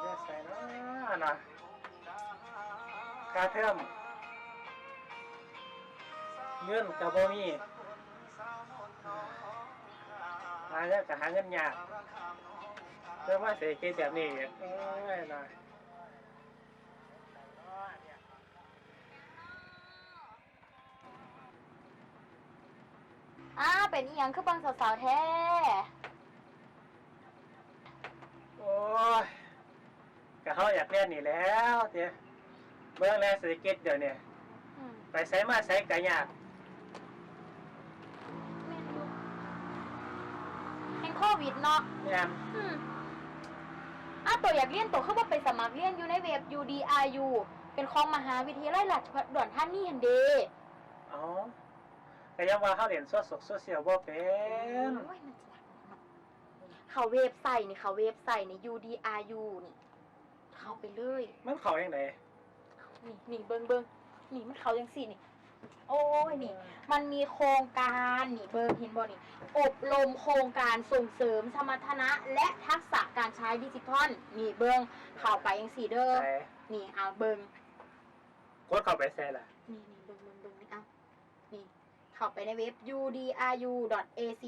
เลือกใส่นาะนะคาเทอมเงินกับบ่มีหาเงินกับหาเงินยากเพื่อว่าเศรษฐกิจแบบนี้โอ้ยนะอ้าเป็นอีหยังคือบิ่งสาวๆแท้ โอ้ย ก็เขาอยากเรียนนี่แล้วเจ้เบื้องแรกเศรษฐกิจเดี๋ยวนี้อืมไปใช้มาใช้กะยากแม่นอยู่แห่งโควิดเนาะเนี่ยอืมอ้าตัวอยากเรียนตัวคือว่าไปสมัครเรียนอยู่ในเว็บ UDRU เป็นของมหาวิทยาลัยราชภัฏอุดรธานีหันเดอ๋อก็ยังว่าเขาเรียนโซเชียลโซเชียลบ่เป็น โอ้ยมันจะหนักเนาะเขาเว็บไซต์นี่เขาเว็บไซต์นี่ UDRU นี่ เข้าไปเลยมันเขาอย่างไรนี่นี่เบิงเบิงนี่มันเขายังสี่นี่ โอ้ยนี่ มันมีโครงการนี่เบิงเห็นบ่นี่ อบรมโครงการส่งเสริมสมรรถนะและทักษะการใช้ดิจิทัลนี่เบิงเข้าไปยังสี่เด้อใส่นี่เอาเบิงกดเข้าไปใส่ล่ะนี่นี่เบิงเบิงเบิงนี่เอานี่ เข้าไปในเว็บ udru.ac.th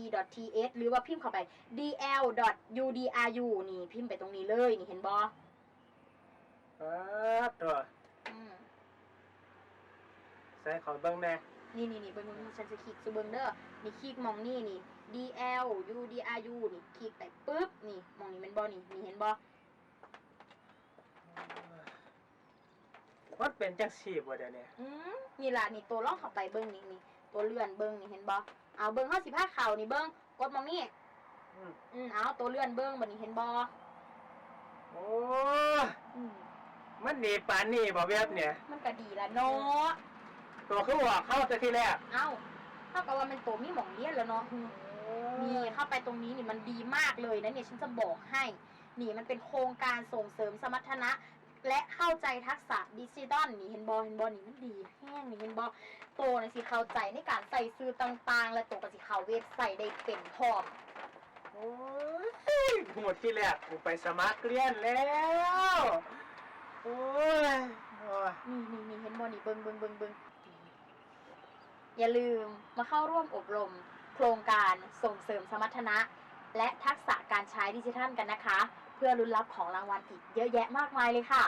หรือว่าพิมพ์เข้าไป dl.udru นี่พิมพ์ไปตรงนี้เลยนี่เห็นบ่ ครับตัวอืมใส่เขาเบิ่งแน่นี่นี่นี่เบิ่งเบิ่งฉันจะคลิกซูเบิ่งเด้อนี่คลิกมองนี่นี่ DL U D R U นี่คลิกไปปุ๊บนี่มองนี่แมันบ่นี่นี่เห็นบ่มันเป็นจังสีบ่เดี๋ยวนี้อืมนี่ล่ะนี่ตัวล่องเข้าไปเบิ่งนี่นี่ตัวเลื่อนเบิ่งนี่เห็นบ่เอาเบิ่งเฮาสิพาเข่านี่เบิ่งกดมองนี่อืมอืมเอาตัวเลื่อนเบิ่งบัดนี้เห็นบ่โอ้อืม มันหนีปานนี่บ่เว็บเนี่ย มันก็ดีละเนาะตัวคือว่าเข้าแต่ที่แรกเอ้าเท่ากับว่ามันตัวมีหมองเลียนแล้วเนาะอืมนี่เข้าไปตรงนี้นี่มันดีมากเลยนะเนี่ยฉันจะบอกให้นี่มันเป็นโครงการส่งเสริมสมรรถนะ และเข้าใจทักษะดิจิตอลนี่เห็นบอเห็นบอนี่มันดีแห้งนี่เห็นบอโตนะสิเข้าใจในการใส่ซื้อต่างๆ และโตก็สิเข้าเว็บไซต์ได้เป็นพร้อมโอ้ยหมดที่แรกกูไปสมัครเรียนแล้ว โอ้ยโอ้ย นี่นี่นี่ เบิงเบิงเบิงเบิงอย่าลืมมาเข้าร่วมอบรม โครงการส่งเสริมสมรรถนะ และทักษะการใช้ดิจิทัลกันนะคะ เพื่อรุนรับของรางวัลอีกเยอะแยะมากมายเลยค่ะ